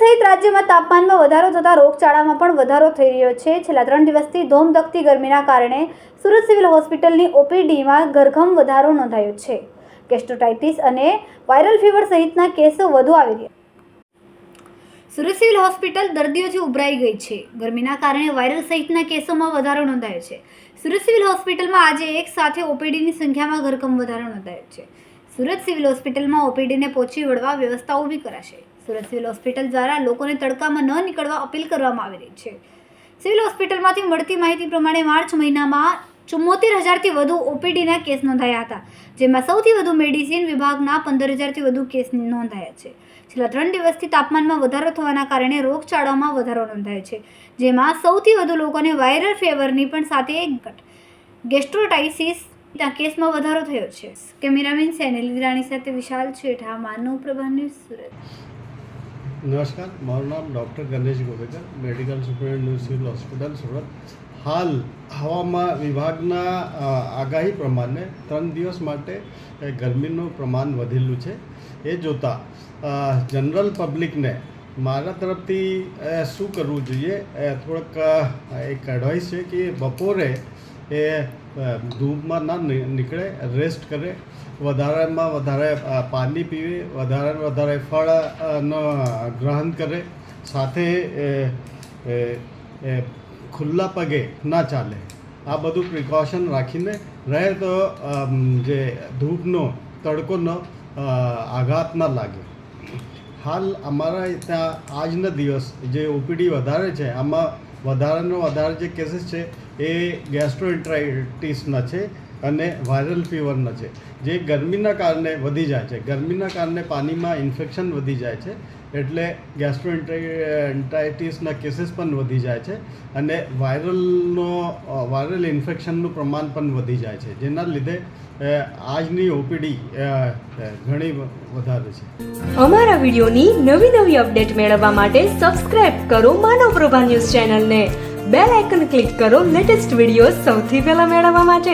સહિત રાજ્યમાં તાપમાનમાં વધારો થતાં રોગચાળામાં પણ વધારો થઈ રહ્યો છે. છેલ્લા ત્રણ દિવસથી ધોમધકતી ગરમીના કારણે સુરત સિવિલ હોસ્પિટલની ઓપીડીમાં ઘરઘમ વધારો નોંધાયો છે. કેસ્ટોટાઇટિસ અને વાયરલ ફીવર સહિતના કેસો વધુ આવી રહ્યા સુરત સિવિલ હોસ્પિટલ દર્દીઓથી ઉભરાઈ ગઈ છે. ગરમીના કારણે વાયરલ સહિતના કેસોમાં વધારો નોંધાયો છે. સુરત સિવિલ હોસ્પિટલમાં આજે એક સાથે ઓપીડીની સંખ્યામાં ઘરકમ વધારો નોંધાયો છે. સુરત સિવિલ હોસ્પિટલમાં ઓપીડીને પહોંચી વળવા વ્યવસ્થા ઊભી કરાશે. સુરત સિવિલ હોસ્પિટલ દ્વારા લોકોને તડકામાં ન નીકળવા અપીલ કરવામાં આવી રહી છે. સિવિલ હોસ્પિટલમાંથી મળતી માહિતી પ્રમાણે માર્ચ મહિનામાં ચુમ્મોતેર હજારથી વધુ ઓપીડીના કેસ નોંધાયા હતા, જેમાં સૌથી વધુ મેડિસિન વિભાગના પંદર હજારથી વધુ કેસ નોંધાયા છે. છેલ્લા ત્રણ દિવસથી તાપમાનમાં વધારો થવાના કારણે રોગચાળામાં વધારો નોંધાયો છે, જેમાં સૌથી વધુ લોકોને વાયરલ ફેવરની પણ સાથે ગેસ્ટ્રોટાઇસિસના કેસમાં વધારો થયો છે. કેમેરામેન સેનેલ વિરાણી સાથે વિશાલ છેઠા, માનવ પ્રભા સુરત. નમસ્કાર, મારું નામ doctor Ganesh Govekar medical superintendent civil hospital Surat. હાલ હવામાન વિભાગના આગાહી પ્રમાણે ત્રણ દિવસ માટે ગરમીનું પ્રમાણ વધેલું છે. એ જોતાં જનરલ પબ્લિકને મારા તરફથી શું કરવું જોઈએ? થોડોક એક એડવાઇસ છે કે બપોરે એ ધૂપમાં ના નીકળે રેસ્ટ કરે. વધારેમાં વધારે પાણી પીવે, વધારે વધારે ફળનો ગ્રહણ કરે. સાથે ખુલ્લા પગે ના ચાલે. આ બધું પ્રિકોશન રાખીને રહે તો જે ધૂપનો તડકોનો આઘાત ના લાગે. હાલ અમારા ત્યાં આજના દિવસ જે ઓપીડી વધારે છે, આમાં વધારાનો વધારે જે કેસીસ છે એ ગેસ્ટ્રોઇન્ટ્રાઇટિસના છે. અને વાયરલ ફીવરનો છે. જે ગરમીના કારણે વધી જાય છે. ગરમીના કારણે પાણીમાં ઇન્ફેક્શન વધી જાય છે. એટલે ગેસ્ટ્રોએન્ટાઇટિસના કેસીસ પણ વધી જાય છે અને વાયરલનો વાયરલ ઇન્ફેક્શનનું પ્રમાણ પણ વધી જાય છે. જેના લીધે આજની ઓપીડી ઘણી વધારે છે. અમારા વિડીયોની નવી નવી અપડેટ મેળવવા માટે સબસ્ક્રાઇબ કરો માનવ પ્રભા ન્યૂઝ ચેનલને. બેલ આઇકન ક્લિક કરો લેટેસ્ટ વીડિયો સૌથી પહેલા મેળવવા માટે.